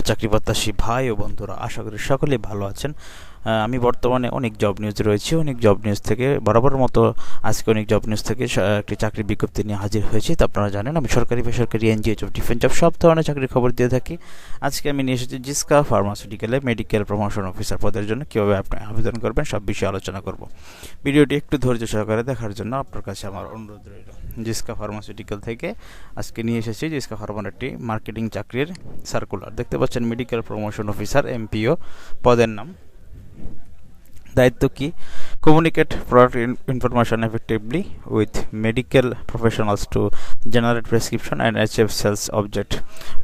চাকরি প্রত্যাশী ভাই ও বন্ধুরা আশা করি সকলে ভালো আছেন। আমি বর্তমানে অনেক জব নিউজ রয়েছি, অনেক জব নিউজ থেকে, বরাবর মতো আজকে অনেক জব নিউজ থেকে একটি চাকরির বিজ্ঞপ্তি নিয়ে হাজির হয়েছি। তো আপনারা জানেন, আমি সরকারি বেসরকারি এনজিও জব ডিফেন্স জব সব ধরনের চাকরির খবর দিয়ে থাকি। আজকে আমি নিয়ে এসেছি জিসকা ফার্মাসিউটিক্যালে মেডিকেল প্রমোশন অফিসার পদের জন্য কীভাবে আপনি আবেদন করবেন সব বিষয়ে আলোচনা করব। ভিডিওটি একটু ধৈর্য সহকারে দেখার জন্য আপনার কাছে আমার অনুরোধ রইল। জিসকা ফার্মাসিউটিক্যাল থেকে আজকে নিয়ে এসেছি জিসকা ফার্মার একটি মার্কেটিং চাকরির সার্কুলার দেখতে পাচ্ছেন মেডিকেল প্রমোশন অফিসার এমপিও পদের নাম দায়িত্ব কি? Communicate product information effectively with medical professionals to generate prescription and achieve sales object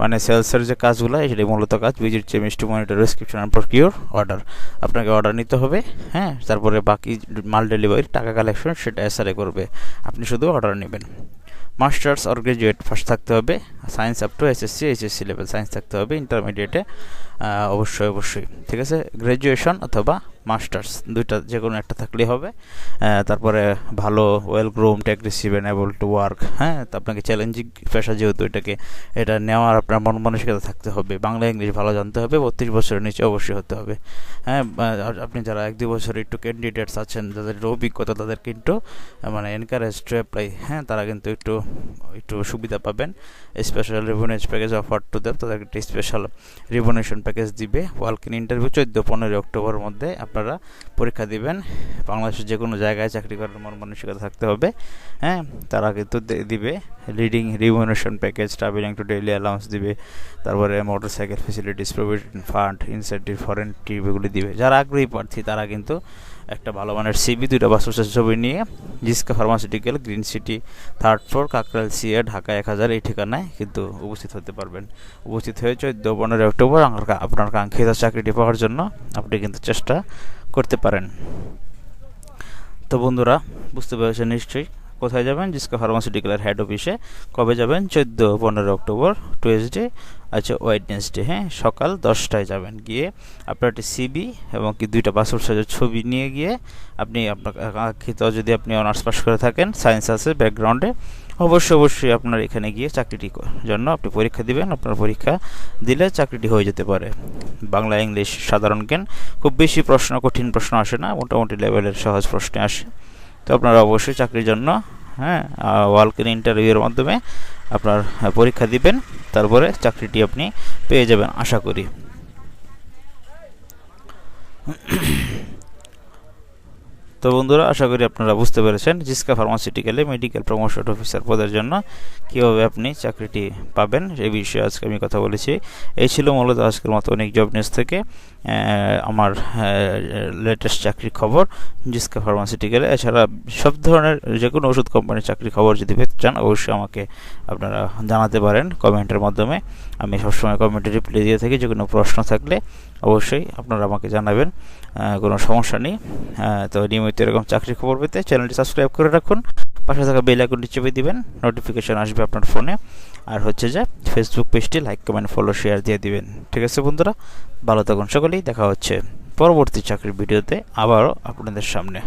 মানে সেলসের যে কাজগুলো, সেটাই মূলত কাজ visit chemist to monitor prescription and procure order আপনাকে অর্ডার নিতে হবে হ্যাঁ? তারপরে বাকি মাল ডেলিভারি টাকা কালেকশন সেটা এসআরএ করবে। আপনি শুধু অর্ডার নেবেন। মাস্টার্স অর গ্রাজুয়েট ফার্স্ট থাকতে হবে। Science up to SSC HSC level science থাকতে হবে। ইন্টারমিডিয়েটে অবশ্যই অবশ্যই। ঠিক আছে? গ্র্যাজুয়েশন অথবা মাস্টার্স দুইটা যে কোনো একটা থাকলেই হবে। তারপরে ভালো well groom aggressive and able to work হ্যাঁ? তো আপনাকে চ্যালেঞ্জিং পেশা যেহেতু, এটাকে, এটা নেওয়ার আপনার মন মানসিকতা থাকতে হবে। বাংলা ইংলিশ ভালো জানতে হবে, বত্রিশ বছরের নিচে অবশ্যই হতে হবে। হ্যাঁ আপনি যারা এক দুই বছর একটু ক্যান্ডিডেটস আছেন, যাদের অভিজ্ঞতা তাদের কিন্তু মানে এনকারেজ টু অ্যাপ্লাই হ্যাঁ? তারা কিন্তু একটু একটু সুবিধা পাবেন। Special remuneration package offer to দেব তাদেরকে একটি স্পেশাল রিভনেশন প্যাকেজ দিবে। ওয়ালকিন ইন্টারভিউ চোদ্দ, পনেরোই অক্টোবরের মধ্যে আপনারা পরীক্ষা দিবেন। বাংলাদেশের যে কোনো জায়গায় চাকরি করার মন মানসিকতা থাকতে হবে। হ্যাঁ তারা কিন্তু দিবে। Leading remuneration package travelling to daily allowance দিবে, তারপরে motorcycle facilities provident fund incentive foreign এগুলি দিবে। যারা আগ্রহী প্রার্থী, তারা কিন্তু একটা ভালো মানের সিবি দুইটা বাসুসের ছবি নিয়ে Ziska pharmaceutical green city third floor Kakrail CA Dhaka এক হাজার এই ঠিকানায় কিন্তু উপস্থিত হতে পারবেন। উপস্থিত হয়ে চোদ্দ, পনেরোই অক্টোবর আপনার কাঙ্ক্ষিত চাকরিটি পাওয়ার জন্য আপনি কিন্তু চেষ্টা করতে পারেন। তো বন্ধুরা, বুঝতে পেরেছেন নিশ্চয়ই কোথায় যাবেন, জিসকা ফার্মাসিউটিক্যালের হেড অফিসে কবে যাবেন? চোদ্দ, পনেরো অক্টোবর টুয়েসডে আচ্ছা ওয়েডনেসডে হ্যাঁ সকাল দশটায় যাবেন। গিয়ে আপনার একটি সিবি এবং কি দুইটা পাসপোর্ট সাইজের ছবি নিয়ে গিয়ে আপনি আপনার কাঙ্ক্ষিত যদি আপনি অনার্স পাস করে থাকেন সায়েন্স আছে ব্যাকগ্রাউন্ডে অবশ্যই অবশ্যই আপনার এখানে গিয়ে চাকরিটি জন্য আপনি পরীক্ষা দিবেন। আপনার পরীক্ষা দিলে চাকরিটি হয়ে যেতে পারে। বাংলা, ইংলিশ সাধারণ জ্ঞান, খুব বেশি প্রশ্ন, কঠিন প্রশ্ন আসে না, মোটামুটি লেভেলের সহজ প্রশ্নে আসে। তো আপনারা অবশ্যই চাকরির জন্য হ্যাঁ ওয়ালকিন ইন্টারভিউয়ের মাধ্যমে আপনার পরীক্ষা দিবেন তারপরে চাকরিটি আপনি পেয়ে যাবেন আশা করি। তো বন্ধুরা, আশা করি আপনারা বুঝতে পেরেছেন জিসকা ফার্মাসিউটিক্যালে মেডিকেল প্রমোশন অফিসার পদের জন্য কীভাবে আপনি চাকরিটি পাবেন এই বিষয়ে আজকে আমি কথা বলেছি। এই ছিল মূলত আজকের মতো অনেক জব নিউজ থেকে আমার লেটেস্ট চাকরির খবর জিসকা ফার্মাসিউটিক্যালে। এছাড়া সব ধরনের যে কোনো ওষুধ কোম্পানির চাকরির খবর যদি পেতে চান, অবশ্যই আমাকে আপনারা জানাতে পারেন কমেন্টের মাধ্যমে। আমি সবসময় কমেন্টে রিপ্লাই দিয়ে থাকি যে কোনো প্রশ্ন থাকলে অবশ্যই আপনারা আমাকে জানাবেন কোনো সমস্যা নেই। তো নিয়মিত এরকম চাকরির খবর পেতে চ্যানেলটি সাবস্ক্রাইব করে রাখুন। পাশে থাকা বেল আইকনটি চেপে দিবেন নোটিফিকেশন আসবে আপনার ফোনে। আর হচ্ছে যে ফেসবুক পেজটি লাইক কমেন্ট ফলো শেয়ার দিয়ে দিবেন। ঠিক আছে বন্ধুরা? ভালো থাকুন সকলেই, দেখা হচ্ছে পরবর্তী চাকরির ভিডিওতে আবারও আপনাদের সামনে।